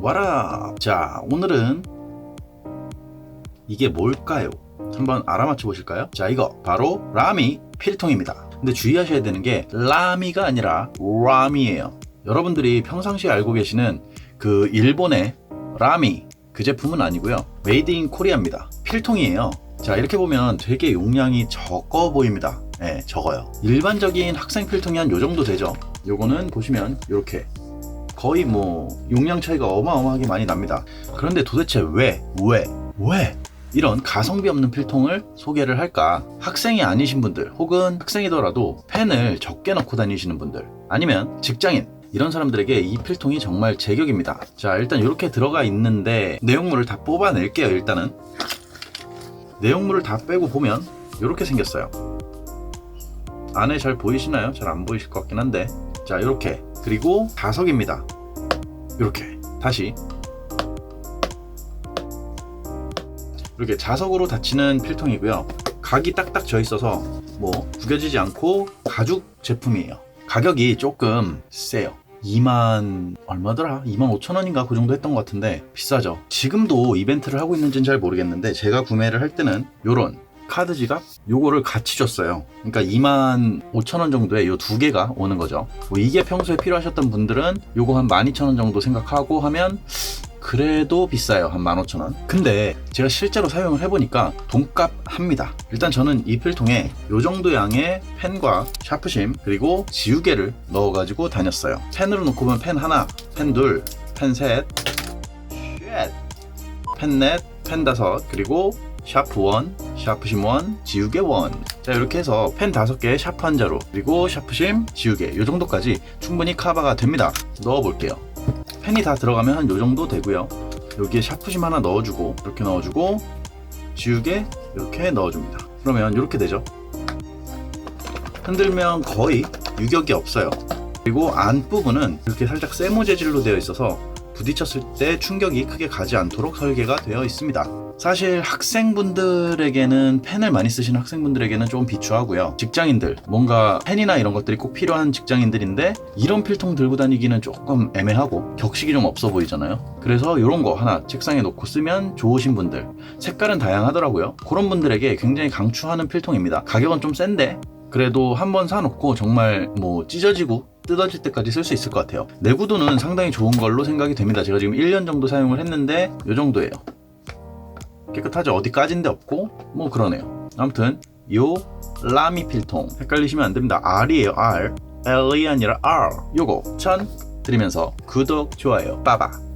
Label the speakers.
Speaker 1: 와라. 자, 오늘은 이게 뭘까요? 한번 알아맞혀 보실까요? 자, 이거 바로 라미 필통입니다. 근데 주의하셔야 되는 게 라미가 아니라 라미예요. 여러분들이 평상시에 알고 계시는 그 일본의 라미 그 제품은 아니고요. 메이드 인 코리아입니다. 필통이에요. 자, 이렇게 보면 되게 용량이 적어 보입니다. 네, 적어요. 일반적인 학생 필통이 한 요 정도 되죠. 요거는 보시면 이렇게 거의 뭐 용량 차이가 어마어마하게 많이 납니다. 그런데 도대체 왜, 왜, 왜 이런 가성비 없는 필통을 소개를 할까? 학생이 아니신 분들 혹은 학생이더라도 펜을 적게 넣고 다니시는 분들 아니면 직장인 이런 사람들에게 이 필통이 정말 제격입니다. 자, 일단 이렇게 들어가 있는데 내용물을 다 뽑아낼게요. 일단은 내용물을 다 빼고 보면 이렇게 생겼어요. 안에 잘 보이시나요? 잘 안 보이실 것 같긴 한데 자, 이렇게 그리고 자석입니다. 이렇게 다시 이렇게 자석으로 닫히는 필통이고요. 각이 딱딱 져 있어서 뭐 구겨지지 않고 가죽 제품이에요. 가격이 조금 세요. 2만 얼마더라? 2만 5천 원인가 그 정도 했던 것 같은데 비싸죠. 지금도 이벤트를 하고 있는지는 잘 모르겠는데 제가 구매를 할 때는 요런 카드 지갑 요거를 같이 줬어요. 그러니까 2만 5천 원 정도에 요 두 개가 오는 거죠. 뭐 이게 평소에 필요하셨던 분들은 요거 한 12,000원 정도 생각하고 하면 그래도 비싸요. 한 15,000원. 근데 제가 실제로 사용을 해보니까 돈값 합니다. 일단 저는 이 필통에 요 정도 양의 펜과 샤프심 그리고 지우개를 넣어 가지고 다녔어요. 펜으로 놓고 보면 펜 하나, 펜 둘, 펜 셋, 쉣, 펜 넷, 펜 다섯, 그리고 샤프 원, 샤프심 원, 지우개 원. 자 이렇게 해서 펜 다섯 개에 샤프 한 자루 그리고 샤프심, 지우개 요 정도까지 충분히 커버가 됩니다. 넣어볼게요. 펜이 다 들어가면 한 요 정도 되고요. 여기에 샤프심 하나 넣어주고 이렇게 넣어주고 지우개 이렇게 넣어줍니다. 그러면 이렇게 되죠. 흔들면 거의 유격이 없어요. 그리고 안 부분은 이렇게 살짝 세모 재질로 되어 있어서 부딪혔을 때 충격이 크게 가지 않도록 설계가 되어 있습니다. 사실 학생분들에게는 펜을 많이 쓰시는 학생분들에게는 조금 비추하고요. 직장인들, 뭔가 펜이나 이런 것들이 꼭 필요한 직장인들인데 이런 필통 들고 다니기는 조금 애매하고 격식이 좀 없어 보이잖아요. 그래서 이런 거 하나 책상에 놓고 쓰면 좋으신 분들, 색깔은 다양하더라고요. 그런 분들에게 굉장히 강추하는 필통입니다. 가격은 좀 센데 그래도 한번 사놓고 정말 뭐 찢어지고 뜯어질 때까지 쓸 수 있을 것 같아요. 내구도는 상당히 좋은 걸로 생각이 됩니다. 제가 지금 1년 정도 사용을 했는데 이 정도예요. 깨끗하죠? 어디 까진 데 없고 뭐 그러네요. 아무튼 요 라미 필통 헷갈리시면 안 됩니다. R이에요. R. L이 아니라 R. 요거 천 드리면서 구독, 좋아요, 빠바